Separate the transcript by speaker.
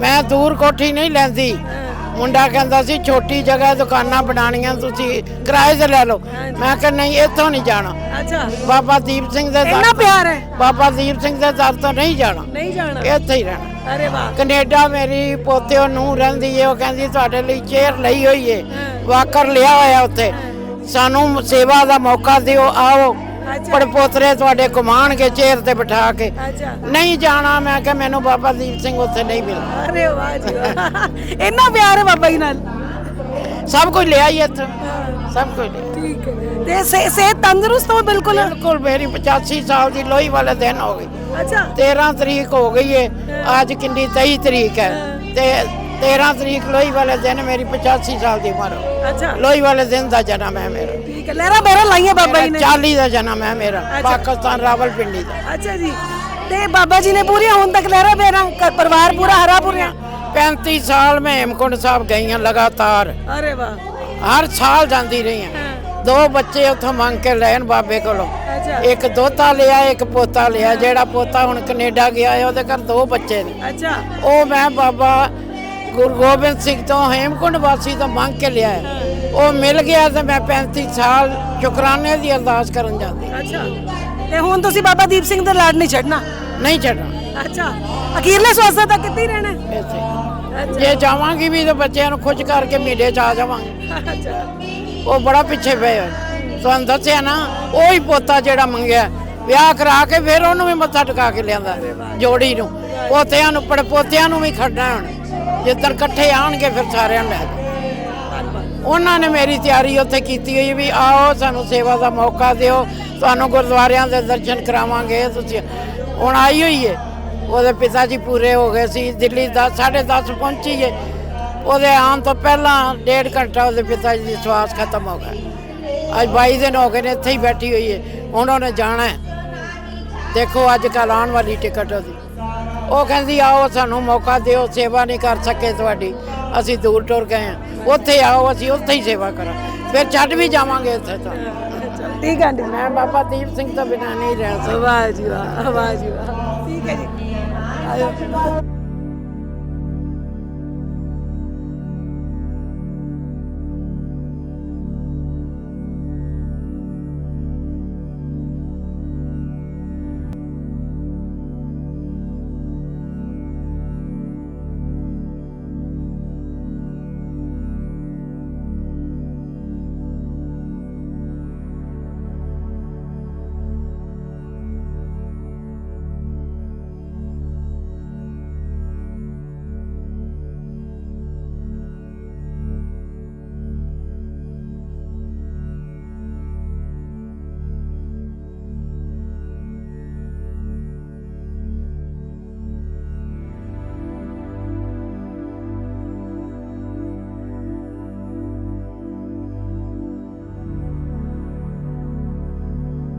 Speaker 1: ਮੈਂ ਦੂਰ ਕੋਠੀ ਨਹੀਂ ਲੈਂਦੀ। ਮੁੰਡਾ ਕਹਿੰਦਾ ਸੀ ਛੋਟੀ ਜਗ੍ਹਾ ਦੁਕਾਨਾਂ ਬਣਾਣੀਆਂ ਤੁਸੀਂ ਕਿਰਾਏ ਤੇ ਲੈ ਲਓ। ਮੈਂ ਕਿਹਾ ਨਹੀਂ ਇੱਥੋਂ ਨਹੀਂ ਜਾਣਾ।
Speaker 2: ਅੱਛਾ।
Speaker 1: ਬਾਬਾ ਦੀਪ ਸਿੰਘ ਦੇ
Speaker 2: ਇੰਨਾ
Speaker 1: ਦਰ
Speaker 2: ਪਿਆਰ ਹੈ।
Speaker 1: ਬਾਬਾ ਦੀਪ ਸਿੰਘ ਦੇ ਦਰ ਤੋਂ ਨਹੀਂ ਜਾਣਾ।
Speaker 2: ਨਹੀਂ ਜਾਣਾ।
Speaker 1: ਇੱਥੇ ਹੀ ਰਹਿਣਾ।
Speaker 2: ਅਰੇ ਵਾਹ।
Speaker 1: ਕੈਨੇਡਾ ਮੇਰੀ ਪੋਤਿਓ ਨੂੰ ਰਹਿੰਦੀ ਏ ਉਹ ਕਹਿੰਦੀ ਤੁਹਾਡੇ ਲਈ ਚੇਅਰ ਲਈ ਹੋਈ ਏ। ਵਾਕਰ ਲਿਆ ਹੋਇਆ ਉੱਥੇ। ਸਾਨੂੰ ਸੇਵਾ ਦਾ ਮੌਕਾ ਦਿਓ ਆਓ।
Speaker 2: ਅੱਛਾ।
Speaker 1: ਪੜ ਪੋਤਰੇ ਤੁਹਾਡੇ ਘੁਮਾਣਗੇ ਚੇਅਰ ਤੇ ਬਿਠਾ ਕੇ।
Speaker 2: ਅੱਛਾ।
Speaker 1: ਨਹੀਂ ਜਾਣਾ ਮੈਂ ਕਿ ਮੈਨੂੰ ਬਾਬਾ ਦੀਪ ਸਿੰਘ ਉੱਥੇ ਨਹੀਂ ਮਿਲਦਾ
Speaker 2: ਅਰੇ ਵਾਹ ਜੀ ਵਾਹ। ਇੰਨਾ ਪਿਆਰ ਹੈ ਬਾਬਾ ਜੀ ਨਾਲ।
Speaker 1: ਸਭ ਕੁਝ ਲਿਆ ਹੀ ਇੱਥੇ। ਸਭ ਕੁਝ ਲਿਆ।
Speaker 2: ਠੀਕ ਹੈ। ਤੇ ਸੇ ਸਿਹਤ ਤੰਦਰੁਸਤ ਹੋ ਬਿਲਕੁਲ?
Speaker 1: ਬਿਲਕੁਲ ਮੇਰੀ 85 ਸਾਲ ਦੀ ਲੋਹੀ ਵਾਲੇ ਦਿਨ ਹੋ ਗਈ
Speaker 2: ਅੱਛਾ।
Speaker 1: 13 ਤਰੀਕ ਹੋ ਗਈ ਏ। ਅੱਜ ਕਿੰਨੀ 23 ਤਰੀਕ ਹੈ। ਤੇ 13 ਤਰੀਕ ਲੋਹੀ ਵਾਲੇ ਦਿਨ ਮੇਰੀ 85 ਸਾਲ ਦੀ ਉਮਰ। ਹੋ
Speaker 2: ਅੱਛਾ।
Speaker 1: ਲੋਹੀ ਵਾਲੇ ਦਿਨ ਦਾ ਜਨਮ ਹੈ ਮੇਰਾ।
Speaker 2: ਠੀਕ ਹੈ ਲਹਿਰਾ ਬਹਿਰਾ ਲਾਈਆਂ ਬਾਬਾ ਜੀ ਨੇ।
Speaker 1: 40 ਦਾ ਜਨਮ ਹੈ ਮੇਰਾ ਪਾਕਿਸਤਾਨ ਰਾਵਲਪਿੰਡੀ ਦਾ।
Speaker 2: ਅੱਛਾ ਜੀ। ਤੇ ਬਾਬਾ ਜੀ ਨੇ ਪੂਰੀਆਂ ਹੁਣ ਤੱਕ ਲਹਿਰਾ ਬਹਿਰਾ ਪਰਿਵਾਰ ਪੂਰਾ ਹਰਾ ਪੂਰੀਆਂ?
Speaker 1: 35 ਸਾਲ ਮੈਂ ਹੇਮਕੁੰਡ ਸਾਹਿਬ ਗਈ ਹਾਂ ਲਗਾਤਾਰ।
Speaker 2: ਅਰੇ ਵਾਹ।
Speaker 1: ਹਰ ਸਾਲ ਜਾਂਦੀ ਰਹੀ ਹਾਂ। ਦੋ ਬੱਚੇ ਉੱਥੋਂ ਮੰਗ ਕੇ ਲੈਣ ਬਾਬੇ ਕੋਲੋਂ। ਇੱਕ ਦੋਤਾ ਲਿਆ ਇੱਕ ਪੋਤਾ ਲਿਆ। ਜਿਹੜਾ ਪੋਤਾ ਹੁਣ ਕੈਨੇਡਾ ਗਿਆ ਹੈ ਉਹਦੇ ਘਰ ਦੋ ਬੱਚੇ ਨੇ।
Speaker 2: ਅੱਛਾ।
Speaker 1: ਉਹ ਮੈਂ ਬਾਬਾ ਗੁਰੂ ਗੋਬਿੰਦ ਸਿੰਘ ਤੋਂ ਹੇਮਕੁੰਡ ਵਾਸੀ ਤੋਂ ਮੰਗ ਕੇ ਲਿਆ ਹੈ। ਉਹ ਮਿਲ ਗਿਆ ਤੇ ਮੈਂ 35 ਸਾਲ ਸ਼ੁਕਰਾਨੇ ਦੀ ਅਰਦਾਸ ਕਰਨ ਜਾਂਦੀ।
Speaker 2: ਅੱਛਾ। ਤੇ ਹੁਣ ਤੁਸੀਂ ਬਾਬਾ ਦੀਪ ਸਿੰਘ ਦਾ ਲਾਡ ਨਹੀਂ ਛੱਡਣਾ?
Speaker 1: ਨਹੀਂ ਛੱਡਣਾ।
Speaker 2: ਅੱਛਾ। ਅਖੀਰਲੇ ਸਵਾਸਾਂ ਤੱਕ ਕਿੱਥੇ ਰਹਿਣਾ?
Speaker 1: ਇੱਥੇ। ਜੇ ਜਾਵਾਂਗੀ ਵੀ ਤਾਂ ਬੱਚਿਆਂ ਨੂੰ ਖੁਸ਼ ਕਰਕੇ ਮੀਡੇ ਚ ਆ ਜਾਵਾਂਗੇ।
Speaker 2: ਅੱਛਾ।
Speaker 1: ਉਹ ਬੜਾ ਪਿੱਛੇ ਪਏ ਹੋਏ। ਤੁਹਾਨੂੰ ਦੱਸਿਆ ਨਾ ਉਹ ਹੀ ਪੋਤਾ ਜਿਹੜਾ ਮੰਗਿਆ। ਵਿਆਹ ਕਰਾ ਕੇ ਫਿਰ ਉਹਨੂੰ ਵੀ ਮੱਥਾ ਟਿਕਾ ਕੇ ਲਿਆਂਦਾ ਜੋੜੀ ਨੂੰ। ਪੋਤਿਆਂ ਨੂੰ ਪੜ ਪੋਤਿਆਂ ਨੂੰ ਵੀ ਖੜਨਾ ਹੁਣ। ਜਿੱਦਣ ਇਕੱਠੇ ਆਣਗੇ ਫਿਰ ਸਾਰਿਆਂ ਨੂੰ ਲੈ ਜਾਓ। ਉਹਨਾਂ ਨੇ ਮੇਰੀ ਤਿਆਰੀ ਉੱਥੇ ਕੀਤੀ ਹੋਈ ਵੀ ਆਓ, ਸਾਨੂੰ ਸੇਵਾ ਦਾ ਮੌਕਾ ਦਿਓ, ਤੁਹਾਨੂੰ ਗੁਰਦੁਆਰਿਆਂ ਦੇ ਦਰਸ਼ਨ ਕਰਾਵਾਂਗੇ ਤੁਸੀਂ। ਹੁਣ ਆਈ ਹੋਈ ਏ। ਉਹਦੇ ਪਿਤਾ ਜੀ ਪੂਰੇ ਹੋ ਗਏ ਸੀ, ਦਿੱਲੀ 10 10:30 ਪਹੁੰਚੀ ਏ। ਉਹਦੇ ਆਉਣ ਤੋਂ ਪਹਿਲਾਂ ਡੇਢ ਘੰਟਾ ਉਹਦੇ ਪਿਤਾ ਜੀ ਦੀ ਸਵਾਸ ਖਤਮ ਹੋ ਗਿਆ ਅੱਜ 22 ਦਿਨ ਹੋ ਗਏ ਨੇ ਇੱਥੇ ਹੀ ਬੈਠੀ ਹੋਈ ਏ। ਹੁਣ ਉਹਨੇ ਜਾਣਾ ਹੈ ਦੇਖੋ ਅੱਜ ਕੱਲ ਆਉਣ ਵਾਲੀ ਟਿਕਟ ਉਹਦੀ। ਉਹ ਕਹਿੰਦੀ ਆਓ ਸਾਨੂੰ ਮੌਕਾ ਦਿਓ ਸੇਵਾ ਨਹੀਂ ਕਰ ਸਕੇ ਤੁਹਾਡੀ। ਅਸੀਂ ਦੂਰ ਟੁਰ ਗਏ ਹਾਂ। ਉੱਥੇ ਆਓ ਅਸੀਂ ਉੱਥੇ ਹੀ ਸੇਵਾ ਕਰਾਂ ਫਿਰ ਛੱਡ ਵੀ ਜਾਵਾਂਗੇ ਇੱਥੇ ਤਾਂ।
Speaker 2: ਠੀਕ ਹੈ ਆਂਟੀ
Speaker 1: ਮੈਂ ਬਾਬਾ ਦੀਪ ਸਿੰਘ ਤੋਂ ਬਿਨਾਂ ਨਹੀਂ ਰਹਿ ਸਕਦਾ।
Speaker 2: ਵਾਹ ਜੀ ਵਾਹ ਵਾਹ ਜੀ ਵਾਹ। ਠੀਕ ਹੈ ਜੀ। ਆਇਓ।